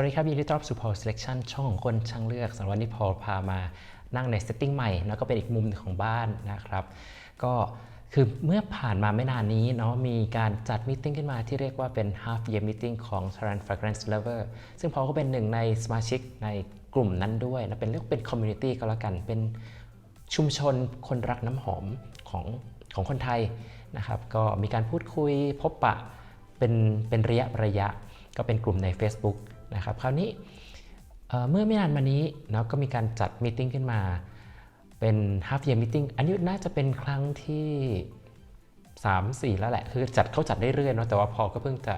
วัสดีครับยินดีต้อนรับสู่ Paul Selection ช่องของคนช่างเลือกสำหรับวันนี้พอพามานั่งในเซตติ้งใหม่แล้วก็เป็นอีกมุมหนึ่งของบ้านนะครับ ก็คือเมื่อผ่านมาไม่นานนี้เนาะมีการจัดมิ팅ขึ้นมาที่เรียกว่าเป็น half year meeting ของ Thailand Fragrance Lover ซึ่งพอก็เป็นหนึ่งในสมาชิกในกลุ่มนั้นด้วยนะเป็นเรียกเป็น community ก็แล้วกัน เป็นชุมชนคนรักน้ำหอมของของคนไทยนะครับก็มีการพูดคุยพบปะเป็นเป็นระยะระยะ ก็เป็นกลุ่มใน Facebook นะครับคราวนี้เมื่อไม่นานมานี้เนาะก็มีการจัดมิ팅ขึ้นมาเป็น half year meeting อันนี้น่าจะเป็นครั้งที่ 3 4 แล้วแหละ คือจัดเขาจัดได้เรื่อยๆเนาะแต่ว่าพอก็เพิ่งจะ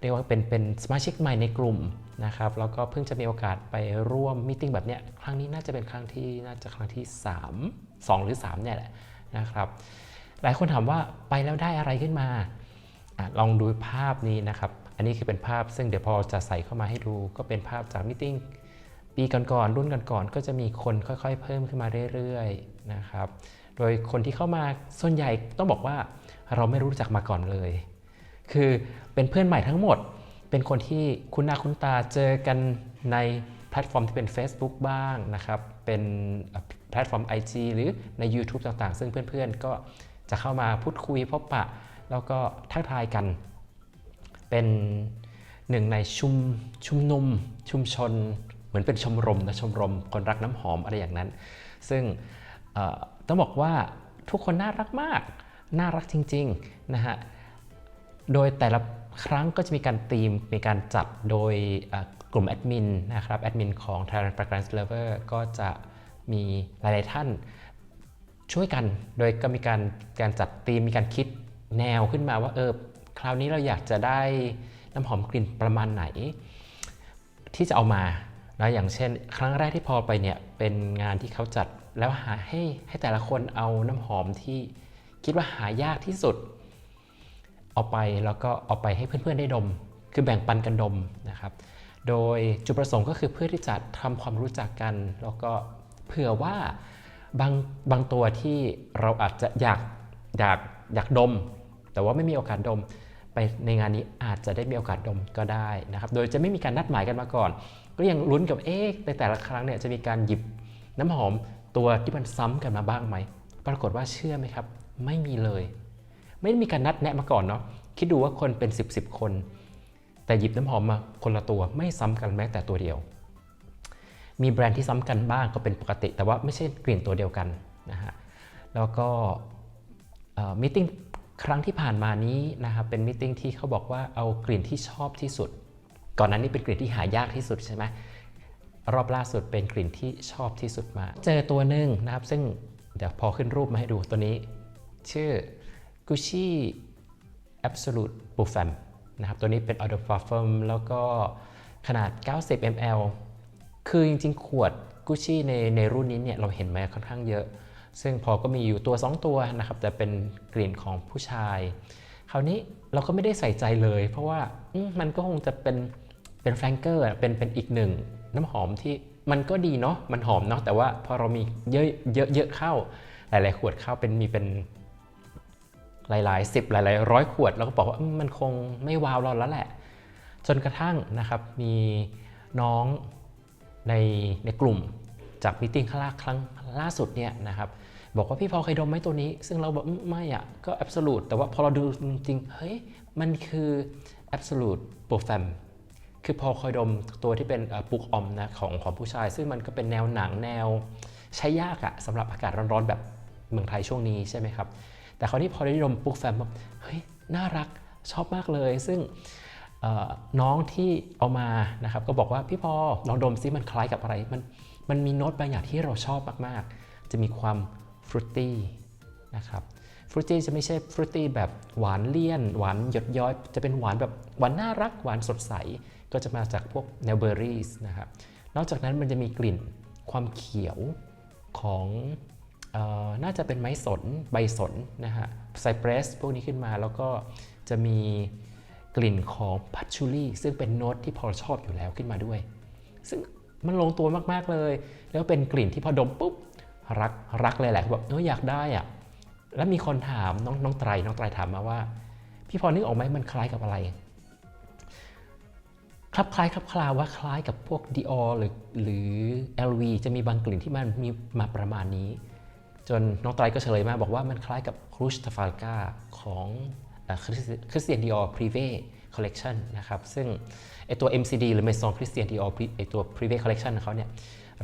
เรียกว่าเป็นเป็นสมาชิกใหม่ในกลุ่มนะครับแล้วก็เพิ่งจะมีโอกาสไปร่วมมิ팅แบบเนี้ยครั้งนี้น่าจะเป็นครั้งที่น่าจะครั้งที่ 3 2 หรือ 3 เนี่ยแหละนะครับหลายคนถามว่าไปแล้วได้อะไรขึ้นมาอลองดูภาพนี้นะครับ อันนี้คือเป็นภาพซึ่งเดี๋ยวพอจะใส่เข้ามาให้ดู ก็เป็นภาพจากมิ팅ปีก่อนๆรุ่นก่อนๆก็จะมีคนค่อยๆ เพิ่มขึ้นมาเรื่อยๆนะครับโดยคนที่เข้ามาส่วนใหญ่ต้องบอกว่าเราไม่รู้จักมาก่อนเลย คือเป็นเพื่อนใหม่ทั้งหมด เป็นคนที่คุ้นหน้าคุ้นตาเจอกันในแพลตฟอร์มที่เป็น Facebook บ้างนะครับ เป็นแพลตฟอร์ม IG หรือใน YouTube ต่างๆ ซึ่งเพื่อนๆ ก็จะเข้ามาพูดคุยพบปะ แล้วก็ทักทายกัน เป็นหนึ่งในชุมชุมนุมชุมชน เหมือนเป็นชมรมนะชมรมคนรักน้ำหอมอะไรอย่างนั้น ซึ่งต้องบอกว่าทุกคนน่ารักมาก น่ารักจริงๆนะฮะโดยแต่ละครั้งก็จะมีการตีมมีการจัดโดยกลุ่มแอดมินนะครับแอดมินของ Thailand Fragrance Lover ก็จะมีหลายๆท่านช่วยกัน โดยก็มีการการจัดธีมมีการคิดแนวขึ้นมาว่าเออ คราวนี้เราอยากจะได้น้ำหอมกลิ่นประมาณไหน ที่จะเอามานะอย่างเช่น ครั้งแรกที่พอไปเนี่ยเป็นงานที่เขาจัดแล้วหาให้ให้แต่ละคนเอาน้ำหอมที่คิดว่าหายากที่สุด เอาไปแล้วก็เอาไปให้เพื่อนๆได้ดม คือแบ่งปันกันดมนะครับ โดยจุดประสงค์ก็คือเพื่อที่จะทำความรู้จักกัน แล้วก็เผื่อว่าบางบางตัวที่เราอาจจะอยากอยากอยากดม แต่ว่าไม่มีโอกาสดม ไปในงานนี้อาจจะได้มีโอกาสดมก็ได้นะครับ โดยจะไม่มีการนัดหมายกันมาก่อน ก็ยังลุ้นกับเอ๊ะในแต่ละครั้งเนี่ยจะมีการหยิบน้ำหอมตัวที่มันซ้ำกันมาบ้างไหม ปรากฏว่าเชื่อไหมครับ ไม่มีเลย ไม่ได้มีการนัดแนะมาก่อนเนาะ คิดดูว่าคนเป็น 10บสคน แต่หยิบน้ำหอมมาคนละตัวไม่ซ้ำกันแม้แต่ตัวเดียว มีแบรนด์ที่ซ้ำกันบ้างก็เป็นปกติ แต่ว่าไม่ใช่กลิ่นตัวเดียวกันนะฮะ แล้วก็มิ팅 ครั้งที่ผ่านมานี้นะครับเป็นมิ팅ที่เขาบอกว่าเอากลิ่นที่ชอบที่สุด ก่อนนั้นนี่เป็นกลิ่นที่หายากที่สุดใช่ไหมรอบล่าสุดเป็นกลิ่นที่ชอบที่สุดมา เจอตัวหนึ่งนะครับ ซึ่งเดี๋ยวพอขึ้นรูปมาให้ดูตัวนี้ ชื่อ Gucci Absolute Parfum นะครับตัวนี้เป็น Eau de Parfum แล้วก็ขนาด 90 ml คือจริงๆ ขวด Gucci ในในรุ่นนี้เนี่ยเราเห็นมาค่อนข้างเยอะ ซึ่งพอก็มีอยู่ตัว 2 ตัวนะครับแต่เป็นกลิ่นของผู้ชาย คราวนี้เราก็ไม่ได้ใส่ใจเลย เพราะว่ามันก็คงจะเป็นเป็นแฟลงเกอร์เป็นเป็นอีกหนึ่งน้ำหอมที่มันก็ดีเนาะมันหอมเนาะแต่ว่าพอเรามีเยอะเยอะเยอะเข้า หลาย ๆ ขวดเข้าเป็นมีเป็นหลายๆสิบหลาย ๆ ร้อยขวดแล้วก็บอกว่ามันคงไม่วาวเราแล้วแหละ จนกระทั่งนะครับมีน้องในในกลุ่ม จากมิ팅ครั้งครั้งล่าสุดเนี่ยนะครับบอกว่าพี่พอเคยดมไหมตัวนี้ ซึ่งเราบอกไม่อะก็ absolute แต่ว่าพอเราดูจริงเฮ้ยมันคือ absolute parfum คือพอคอยดมตัวที่เป็นปุกอมนะของของผู้ชาย ซึ่งมันก็เป็นแนวหนังแนวใช้ยากอะสำหรับอากาศร้อนๆแบบเมืองไทยช่วงนี้ใช่ไหมครับ แต่คราวนี้พอได้ดมปุกแฟมแบบเฮ้ยน่ารักชอบมากเลย ซึ่งน้องที่เอามานะครับก็บอกว่าพี่พอลองดมซิมันคล้ายกับอะไรมัน มันมีโน้ตบางอย่างที่เราชอบมากๆ จะมีความฟรุตตี้นะครับฟรุตตี้จะไม่ใช่ฟรุตตี้แบบหวานเลี่ยน หวานหยดย้อย จะเป็นหวานแบบหวานน่ารักหวานสดใส ก็จะมาจากพวกแนวเบอร์รี่นะครับนอกจากนั้นมันจะมีกลิ่นความเขียวของเออน่าจะเป็นไม้สนใบสนนะฮะไซเปรสพวกนี้ขึ้นมาแล้วก็จะมีกลิ่นของพัชชูรี่ซึ่งเป็นโน้ตที่พอชอบอยู่แล้วขึ้นมาด้วย ซึ่ง มันลงตัวมากๆเลย แล้วเป็นกลิ่นที่พอดมปุ๊บรักรักเลยแหละแบบเอออยากได้อะแล้วมีคนถามน้องน้องไตรน้องไตรถามมาว่า พี่พอนึกออกไหมมันคล้ายกับอะไรคคลับคล้ายคลับคลาว่าคล้ายกับพวก Dior หรือหรือ LV จะมีบางกลิ่นที่มันมีมาประมาณนี้ จนน้องไตรก็เฉลยมาบอกว่ามันคล้ายกับครูชตาฟาลกาของคริสเตียนดิออพรีเว คอลเลกชันนะครับ ซึ่งไอตัว MCD หรือ Maison Christian Dior ไอตัว Privé Collection ของเขาเนี่ย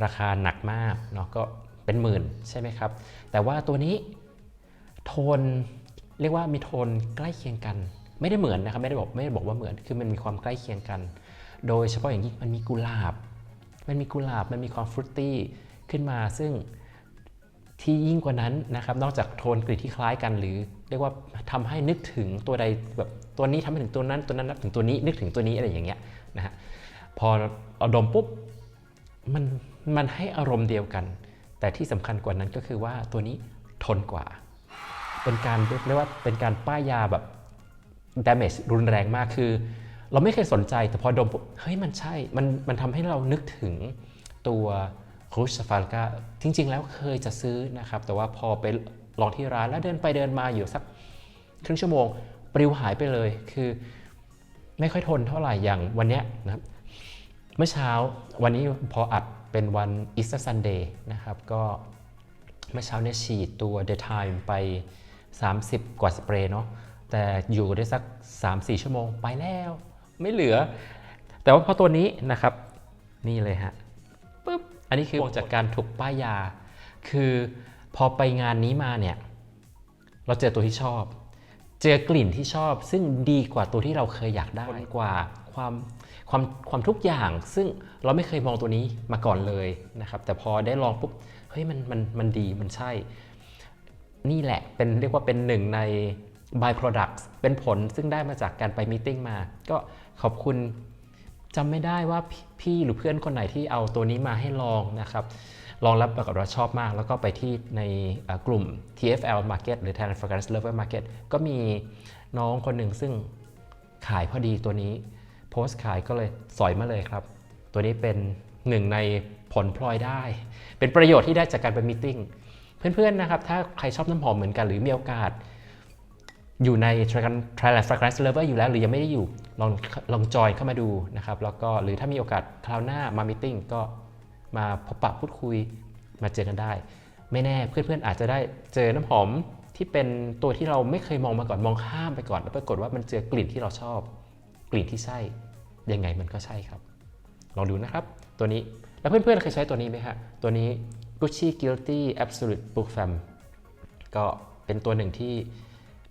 ราคาหนักมากเนาะก็เป็นหมื่นใช่ไหมครับ แต่ว่าตัวนี้โทนเรียกว่ามีโทนใกล้เคียงกัน ไม่ได้เหมือนนะครับ ไม่ได้บอกไม่ได้บอกว่าเหมือนคือมันมีความใกล้เคียงกัน โดยเฉพาะอย่างยิ่งมันมีกุหลาบ มันมีกุหลาบมันมีความฟรุตตี้ขึ้นมาซึ่งที่ยิ่งกว่านั้นนะครับ นอกจากโทนกลิ่นที่คล้ายกันหรือ เรียกว่าทำให้นึกถึงตัวใดแบบ ตัวนี้ทำให้ถึงตัวนั้นตัวนั้นนึกถึงตัวนี้นึกถึงตัวนี้อะไรอย่างเงี้ยนะฮะพอเอาดมปุ๊บมันมันให้อารมณ์เดียวกัน แต่ที่สำคัญกว่านั้นก็คือว่าตัวนี้ทนกว่า เป็นการเรียกว่าเป็นการป้ายยาแบบ damage รุนแรงมากคือ เราไม่เคยสนใจแต่พอดมปุ๊บเฮ้ยมันใช่ มันมันทำให้เรานึกถึงตัวรูชฟาลกาจริง ๆ แล้วเคยจะซื้อนะครับ แต่ว่าพอไปลองที่ร้านแล้วเดินไปเดินมาอยู่สักครึ่งชั่วโมง ปลิวหายไปเลยคือไม่ค่อยทนเท่าไหร่อย่างวันเนี้ยนะครับเมื่อเช้าวันนี้พออัดเป็นวัน Easter Sunday นะครับ ก็เมื่อเช้าเนี่ยฉีดตัว Daytime ไป 30 กว่าสเปรย์เนาะแต่อยู่ได้สัก 3-4 ชั่วโมงไปแล้ว ไม่เหลือ แต่ว่าพอตัวนี้นะครับ นี่เลยฮะปุ๊บอันนี้คือผลจากการถูกป้ายยา คือพอไปงานนี้มาเนี่ย เราเจอตัวที่ชอบ เจอกลิ่นที่ชอบ ซึ่งดีกว่าตัวที่เราเคยอยากได้กว่าความความความทุกอย่าง ซึ่งเราไม่เคยมองตัวนี้มาก่อนเลยนะครับ แต่พอได้ลองปุ๊บเฮ้ยมันมันมันดีมันใช่ นี่แหละเป็นเรียกว่าเป็นหนึ่งใน by products เป็นผลซึ่งได้มาจากการไปมีติ้งมา ก็ขอบคุณจำไม่ได้ว่าพพี่หรือเพื่อนคนไหนที่เอาตัวนี้มาให้ลองนะครับ ลองรับปรากฏว่าชอบมาก แล้วก็ไปที่ในกลุ่ม TFL Market หรือ Thailand Fragrance Lover Market ก็มีน้องคนหนึ่งซึ่งขายพอดีตัวนี้โพสต์ขายก็เลยสอยมาเลยครับ ตัวนี้เป็นหนึ่งในผลพลอยได้ เป็นประโยชน์ที่ได้จากการไปมีติ้งเพื่อนๆนะครับ ถ้าใครชอบน้ำหอมเหมือนกันหรือมีโอกาส อยู่ใน Thailand Fragrance Lover อยู่แล้ว หรือยังไม่ได้อยู่ลองลองจอยเข้ามาดูนะครับแล้วก็หรือถ้ามีโอกาสคราวหน้ามามีติ้งก็ มาพบปะพูดคุยมาเจอกันได้ ไม่แน่เพื่อนๆอาจจะได้เจอน้ำหอมที่เป็นตัวที่เราไม่เคยมองมาก่อนมองข้ามไปก่อน แล้วปรากฏว่ามันเจอกลิ่นที่เราชอบ กลิ่นที่ใช่ยังไงมันก็ใช่ครับ ลองดูนะครับ ตัวนี้แล้วเพื่อนๆเคยใช้ตัวนี้ไหมฮะตัวนี้ Gucci Guilty Absolute Book Fam ก็เป็นตัวหนึ่งที่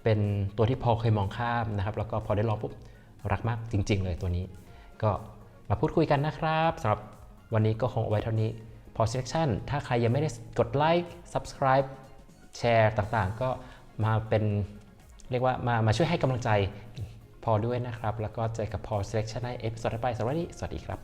เป็นตัวที่พอเคยมองข้ามนะครับ แล้วก็พอได้ลองปุ๊บรักมากจริง ๆ เลยตัวนี้ ก็มาพูดคุยกันนะครับสำหรับ วันนี้ก็คงเอาไว้เท่านี้ พอ selection ถ้าใครยังไม่ได้กดไลค์ subscribe แชร์ต่างๆ ก็มาเป็นเรียกว่ามามาช่วยให้กำลังใจพอด้วยนะครับ แล้วก็เจอกับพอ selection ในเอพิโซดต่อไปสวัสดีสวัสดีครับ